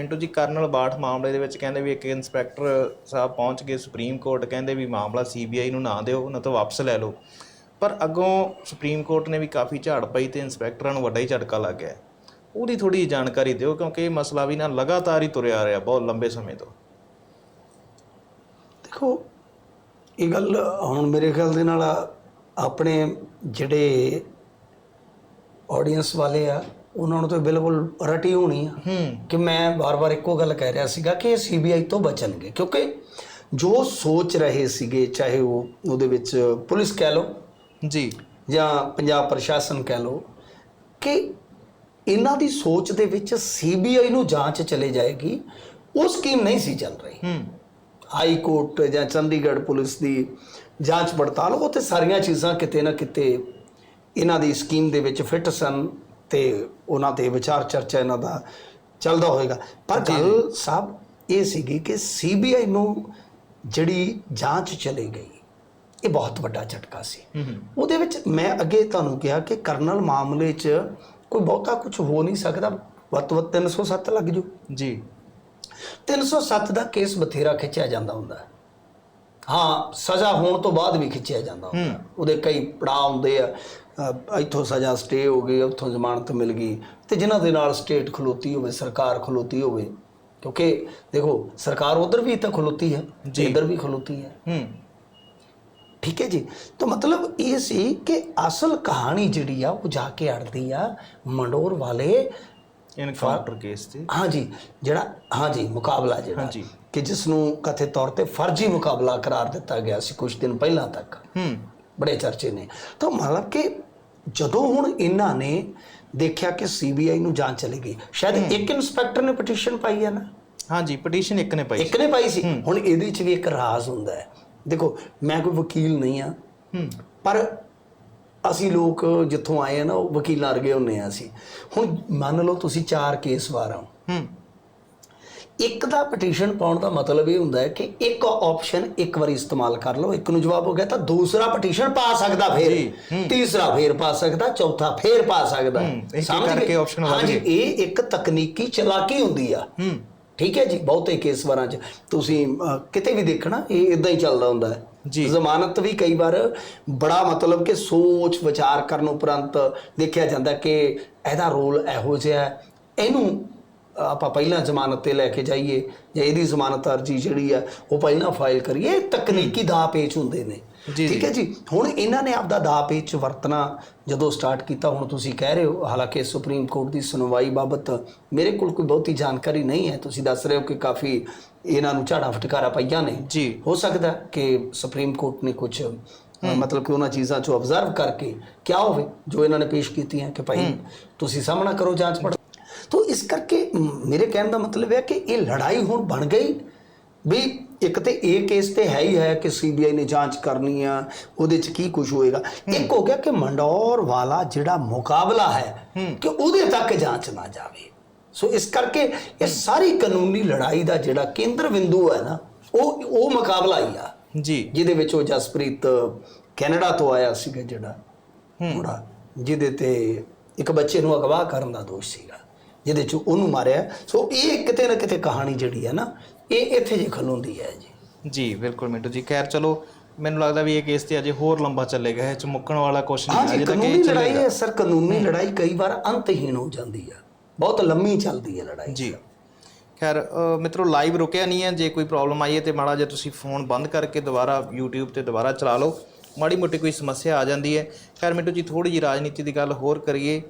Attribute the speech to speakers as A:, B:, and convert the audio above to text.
A: ਮਿੰਟੂ ਜੀ ਕਰਨਲ ਬਾਠ ਮਾਮਲੇ ਦੇ ਵਿੱਚ ਕਹਿੰਦੇ ਵੀ ਇੱਕ ਇੰਸਪੈਕਟਰ ਸਾਹਿਬ ਪਹੁੰਚ ਗਏ ਸੁਪਰੀਮ ਕੋਰਟ, ਕਹਿੰਦੇ ਵੀ ਮਾਮਲਾ ਸੀਬੀਆਈ ਨੂੰ ਨਾ ਦਿਓ ਨਾ ਤਾਂ ਵਾਪਸ ਲੈ ਲਓ। ਪਰ ਅੱਗੋਂ ਸੁਪਰੀਮ ਕੋਰਟ ਨੇ ਵੀ ਕਾਫੀ ਝਾੜ ਪਈ ਤੇ ਇੰਸਪੈਕਟਰਾਂ ਨੂੰ ਵੱਡਾ ਹੀ ਝਟਕਾ ਲੱਗ ਗਿਆ। ਉਹਦੀ ਥੋੜੀ ਜਾਣਕਾਰੀ ਦਿਓ ਕਿਉਂਕਿ ਇਹ ਮਸਲਾ ਵੀ ਨਾ ਲਗਾਤਾਰ ਹੀ ਤੁਰਿਆ ਆ ਰਿਹਾ ਬਹੁਤ ਲੰਬੇ ਸਮੇਂ ਤੋਂ।
B: ਦੇਖੋ, ਇਹ ਗੱਲ ਹੁਣ ਮੇਰੇ ਖਿਆਲ ਦੇ ਨਾਲ ਆਪਣੇ ਜਿਹੜੇ ਆਡੀਅנס ਵਾਲੇ ਆ ਉਹਨਾਂ ਨੂੰ ਤਾਂ ਬਿਲਕੁਲ ਰਟੀ ਹੋਣੀ ਆ ਕਿ ਮੈਂ ਵਾਰ-ਵਾਰ ਇੱਕੋ ਗੱਲ ਕਹਿ ਰਿਹਾ ਸੀਗਾ ਕਿ ਇਹ ਸੀਬੀਆਈ ਤੋਂ ਬਚਣਗੇ। ਕਿਉਂਕਿ ਜੋ ਸੋਚ ਰਹੇ ਸੀਗੇ ਚਾਹੇ ਉਹ ਉਹਦੇ ਵਿੱਚ ਪੁਲਿਸ ਕਹਿ ਲਓ
A: ਜੀ।
B: ਜਾਂ ਪੰਜਾਬ ਪ੍ਰਸ਼ਾਸਨ ਕਹਿ ਲਓ ਕਿ ਇਹਨਾਂ ਦੀ ਸੋਚ ਦੇ ਵਿੱਚ ਸੀਬੀਆਈ ਨੂੰ ਜਾਂਚ ਚਲੇ ਜਾਏਗੀ ਉਹ ਸਕੀਮ ਨਹੀਂ ਸੀ ਚੱਲ ਰਹੀ।
A: ਹੂੰ।
B: ਹਾਈ ਕੋਰਟ ਜਾਂ ਚੰਡੀਗੜ੍ਹ ਪੁਲਿਸ ਦੀ ਜਾਂਚ ਪੜਤਾਲ ਉਹ ਤੇ ਸਾਰੀਆਂ ਚੀਜ਼ਾਂ ਕਿਤੇ ਨਾ ਕਿਤੇ ਇਹਨਾਂ ਦੀ ਸਕੀਮ ਦੇ ਵਿੱਚ ਫਿੱਟ ਸਨ। ਤੇ ਉਹਨਾਂ ਤੇ ਵਿਚਾਰ ਚਰਚਾ ਇਹਨਾਂ ਦਾ ਚੱਲਦਾ ਹੋਏਗਾ। ਪਰ ਗੱਲ ਸਾਹਿਬ ਇਹ ਸੀਗੀ ਕਿ ਸੀਬੀਆਈ ਨੂੰ ਜਿਹੜੀ ਜਾਂਚ ਚਲੀ ਗਈ ਇਹ ਬਹੁਤ ਵੱਡਾ ਝਟਕਾ ਸੀ। ਉਹਦੇ ਵਿੱਚ ਮੈਂ ਅੱਗੇ ਤੁਹਾਨੂੰ ਕਿਹਾ ਕਿ ਕਰਨਲ ਮਾਮਲੇ 'ਚ ਕੋਈ ਬਹੁਤਾ ਕੁਝ ਹੋ ਨਹੀਂ ਸਕਦਾ। ਵੱਧ ਤੋਂ ਵੱਧ 307 ਲੱਗ ਜੂ।
A: ਜੀ।
B: 307 ਦਾ ਕੇਸ ਬਥੇਰਾ ਖਿੱਚਿਆ ਜਾਂਦਾ ਹੁੰਦਾ। ਹੈ। ਸਜ਼ਾ ਹੋਣ ਤੋਂ ਬਾਅਦ ਵੀ ਖਿੱਚਿਆ ਜਾਂਦਾ ਹੁੰਦਾ। ਉਹਦੇ ਕਈ ਪੜਾਅ ਹੁੰਦੇ ਆ ਅ, ਇੱਥੋਂ ਸਜ਼ਾ ਸਟੇ ਹੋ ਗਈ ਉੱਥੋਂ ਜ਼ਮਾਨਤ ਮਿਲ ਗਈ ਤੇ ਜਿਨ੍ਹਾਂ ਦੇ ਨਾਲ ਸਟੇਟ ਖਲੋਤੀ ਹੋਵੇ ਸਰਕਾਰ ਖਲੋਤੀ ਹੋਵੇ ਕਿਉਂਕਿ ਦੇਖੋ ਸਰਕਾਰ ਉਧਰ ਵੀ ਤਾਂ ਖਲੋਤੀ ਹੈ। ਇੱਧਰ ਵੀ ਖਲੋਤੀ ਹੈ
A: ਹੂੰ
B: ਠੀਕ ਹੈ ਜੀ ਤਾਂ ਮਤਲਬ ਇਹ ਸੀ ਕਿ ਅਸਲ ਕਹਾਣੀ ਜਿਹੜੀ ਆ ਉਹ ਜਾ ਕੇ ਅੜਦੀ ਆ ਮੰਡੋਰ ਵਾਲੇ
A: ਇਨਕਾਊਂਟਰ ਕੇਸ ਤੇ।
B: ਹਾਂਜੀ ਜਿਹੜਾ ਹਾਂਜੀ ਮੁਕਾਬਲਾ ਜਿਹੜਾ
A: ਹਾਂਜੀ।
B: ਕਿ ਜਿਸ ਨੂੰ ਕਥਿਤ ਤੌਰ ਤੇ ਫਰਜ਼ੀ ਮੁਕਾਬਲਾ ਕਰਾਰ ਦਿੱਤਾ ਗਿਆ ਸੀ ਕੁਝ ਦਿਨ ਪਹਿਲਾਂ ਤੱਕ।
A: ਹੂੰ।
B: ਬੜੇ ਚਰਚੇ ਨੇ। ਤਾਂ ਮਤਲਬ ਕਿ ਜਦੋਂ ਹੁਣ ਇਹਨਾਂ ਨੇ ਦੇਖਿਆ ਕਿ ਸੀਬੀਆਈ ਨੂੰ ਜਾਂਚ ਚਲੀ ਗਈ ਸ਼ਾਇਦ ਇੱਕ ਇਨਸਪੈਕਟਰ ਨੇ ਪਟੀਸ਼ਨ ਪਾਈ ਹੈ ਨਾ?
A: ਹਾਂਜੀ ਪਟੀਸ਼ਨ ਇੱਕ ਨੇ ਪਾਈ
B: ਇੱਕ ਨੇ ਪਾਈ ਸੀ? ਹੁਣ ਇਹਦੇ ਵਿੱਚ ਵੀ ਇੱਕ ਰਾਜ਼ ਹੁੰਦਾ ਹੈ। ਦੇਖੋ ਮੈਂ ਕੋਈ ਵਕੀਲ ਨਹੀਂ ਆ
A: ਹੂੰ।
B: ਪਰ ਅਸੀਂ ਲੋਕ ਜਿੱਥੋਂ ਆਏ ਆ ਨਾ ਉਹ ਵਕੀਲਾਂ ਵਰਗੇ ਹੁੰਨੇ ਆ ਅਸੀਂ। ਹੁਣ ਮੰਨ ਲਓ ਤੁਸੀਂ ਚਾਰ ਕੇਸ ਵਾਰ ਆਓ।
A: ਹੂੰ।
B: ਇੱਕ ਦਾ ਪਟੀਸ਼ਨ ਪਾਉਣ ਦਾ ਮਤਲਬ ਇਹ ਹੁੰਦਾ ਹੈ ਕਿ ਇੱਕ ਆਪਸ਼ਨ ਇੱਕ ਵਾਰੀ ਇਸਤੇਮਾਲ ਕਰ ਲਓ ਇੱਕ ਨੂੰ ਜਵਾਬ ਹੋ ਗਿਆ ਤਾਂ ਦੂਸਰਾ ਪਟੀਸ਼ਨ ਪਾ ਸਕਦਾ ਫੇਰ। ਤੀਸਰਾ ਫੇਰ ਪਾ ਸਕਦਾ ਚੌਥਾ ਫੇਰ ਪਾ ਸਕਦਾ। ਸਮਝ?
A: ਕਰਕੇ option ਵੱਧ
B: ਹਾਂਜੀ,
A: ਗਏ।
B: ਇਹ ਇੱਕ ਤਕਨੀਕੀ ਚਲਾਕੀ ਹੁੰਦੀ ਆ। ਠੀਕ ਹੈ ਜੀ ਬਹੁਤੇ ਕੇਸ ਵਾਰਾਂ 'ਚ। ਤੁਸੀਂ ਕਿਤੇ ਵੀ ਦੇਖਣਾ ਇਹ ਇਦਾਂ ਹੀ ਚੱਲਦਾ ਹੁੰਦਾ ਹੈ।
A: ਜੀ।
B: ਜ਼ਮਾਨਤ ਵੀ ਕਈ ਵਾਰ ਬੜਾ ਮਤਲਬ ਕਿ ਸੋਚ ਵਿਚਾਰ ਕਰਨ ਉਪਰੰਤ ਦੇਖਿਆ ਜਾਂਦਾ ਕਿ ਇਹਦਾ ਰੋਲ ਇਹੋ ਜਿਹਾ ਇਹਨੂੰ ਆਪਾਂ ਪਹਿਲਾਂ ਜ਼ਮਾਨਤ ਤੇ ਲੈ ਕੇ ਜਾਈਏ ਜਾਂ ਇਹਦੀ ਜ਼ਮਾਨਤ ਅਰਜੀ ਜਿਹੜੀ ਆ ਉਹ ਪਹਿਲਾਂ ਫਾਈਲ ਕਰੀਏ ਇਹ ਤਕਨੀਕੀ ਦਾ ਪੇਚ ਹੁੰਦੇ ਨੇ। ਠੀਕ ਹੈ ਜੀ? ਹੁਣ ਇਹਨਾਂ ਨੇ ਆਪਦਾ ਦਾ ਪੇਚ ਵਰਤਣਾ ਜਦੋਂ ਸਟਾਰਟ ਕੀਤਾ ਹੁਣ ਤੁਸੀਂ ਕਹਿ ਰਹੇ ਹੋ ਹਾਲਾਂਕਿ ਸੁਪਰੀਮ ਕੋਰਟ ਦੀ ਸੁਣਵਾਈ ਬਾਬਤ ਮੇਰੇ ਕੋਲ ਕੋਈ ਬਹੁਤੀ ਜਾਣਕਾਰੀ ਨਹੀਂ ਹੈ। ਤੁਸੀਂ ਦੱਸ ਰਹੇ ਹੋ ਕਿ ਕਾਫੀ ਇਹਨਾਂ ਨੂੰ ਝਾੜਾ ਫਟਕਾਰਾ ਪਈਆਂ ਨੇ।
A: ਜੀ।
B: ਹੋ ਸਕਦਾ ਕਿ ਸੁਪਰੀਮ ਕੋਰਟ ਨੇ ਕੁਝ ਮਤਲਬ ਕਿ ਉਹਨਾਂ ਚੀਜ਼ਾਂ ਚੋਂ ਆਬਜ਼ਰਵ ਕਰਕੇ ਕਿਆ ਹੋਵੇ ਜੋ ਇਹਨਾਂ ਨੇ ਪੇਸ਼ ਕੀਤੀਆਂ ਕਿ ਭਾਈ ਤੁਸੀਂ ਸਾਹਮਣਾ ਕਰੋ ਜਾਂਚ ਪੜ ਤੋ ਇਸ ਕਰਕੇ ਮੇਰੇ ਕਹਿਣ ਦਾ ਮਤਲਬ ਹੈ ਕਿ ਇਹ ਲੜਾਈ ਹੁਣ ਬਣ ਗਈ। ਵੀ ਇੱਕ ਤੇ ਇਹ ਕੇਸ ਤੇ ਹੈ ਹੀ ਹੈ ਕਿ ਸੀਬੀਆਈ ਨੇ ਜਾਂਚ ਕਰਨੀ ਆ ਉਹਦੇ ਚ ਕੀ ਕੁਝ ਹੋਏਗਾ। ਇੱਕ ਹੋ ਗਿਆ ਕਿ ਮੰਡੌਰ ਵਾਲਾ ਜਿਹੜਾ ਮੁਕਾਬਲਾ ਹੈ ਕਿ ਉਹਦੇ ਤੱਕ ਜਾਂਚ ਨਾ ਜਾਵੇ। ਸੋ ਇਸ ਕਰਕੇ ਇਹ ਸਾਰੀ ਕਾਨੂੰਨੀ ਲੜਾਈ ਦਾ ਜਿਹੜਾ ਕੇਂਦਰ ਬਿੰਦੂ ਹੈ ਨਾ ਉਹ ਉਹ ਮੁਕਾਬਲਾ ਹੀ ਆ।
A: ਜੀ।
B: ਜਿਹਦੇ ਵਿੱਚ ਉਹ ਜਸਪ੍ਰੀਤ ਕੈਨੇਡਾ ਤੋਂ ਆਇਆ ਸੀਗਾ ਜਿਹੜਾ ਮੁੰਡਾ ਜਿਹਦੇ ਤੇ ਇੱਕ ਬੱਚੇ ਨੂੰ ਅਗਵਾ ਕਰਨ ਦਾ ਦੋਸ਼ ਸੀਗਾ। ਜਿਹਦੇ ਚ ਉਹਨੂੰ ਮਾਰਿਆ। ਸੋ ਇਹ ਕਿਤੇ ਨਾ ਕਿਤੇ ਕਹਾਣੀ ਜਿਹੜੀ ਹੈ ਨਾ ਇਹ ਇੱਥੇ ਜੇ ਖਲੋਂਦੀ ਹੈ ਜੀ।
A: ਜੀ ਬਿਲਕੁਲ ਮਿੰਟੂ ਜੀ। ਖੈਰ ਚਲੋ ਮੈਨੂੰ ਲੱਗਦਾ ਵੀ ਇਹ ਕੇਸ ਤੇ ਅਜੇ ਹੋਰ ਲੰਬਾ ਚੱਲੇਗਾ ਇਹ ਚ ਮੁੱਕਣ ਵਾਲਾ ਕੁਛ ਨਹੀਂ। ਅਜੇ ਤੱਕ ਇਹ
B: ਲੜਾਈ
A: ਚੱਲੇਗਾ।
B: ਹੈ ਸਰ ਕਾਨੂੰਨੀ ਲੜਾਈ ਕਈ ਵਾਰ ਅੰਤਹੀਣ ਹੋ ਜਾਂਦੀ ਹੈ। ਬਹੁਤ ਲੰਮੀ ਚੱਲਦੀ ਹੈ ਲੜਾਈ
A: ਜੀ। ਖੈਰ ਮਿੱਤਰੋ ਲਾਈਵ ਰੁਕਿਆ ਨਹੀਂ ਹੈ। ਜੇ ਕੋਈ ਪ੍ਰੋਬਲਮ ਆਈ ਹੈ ਤੇ ਮਾੜਾ ਜਿਹਾ ਤੁਸੀਂ ਫੋਨ ਬੰਦ ਕਰਕੇ ਦੁਬਾਰਾ YouTube ਤੇ ਦੁਬਾਰਾ ਚਲਾ ਲਓ। ਮਾੜੀ ਮੋਟੀ ਕੋਈ ਸਮੱਸਿਆ ਆ ਜਾਂਦੀ ਹੈ। ਖੈਰ ਮਿੰਟੂ ਜੀ ਥੋੜੀ ਜੀ ਰਾਜਨੀਤੀ ਦੀ ਗੱਲ ਹੋਰ ਕਰੀਏ।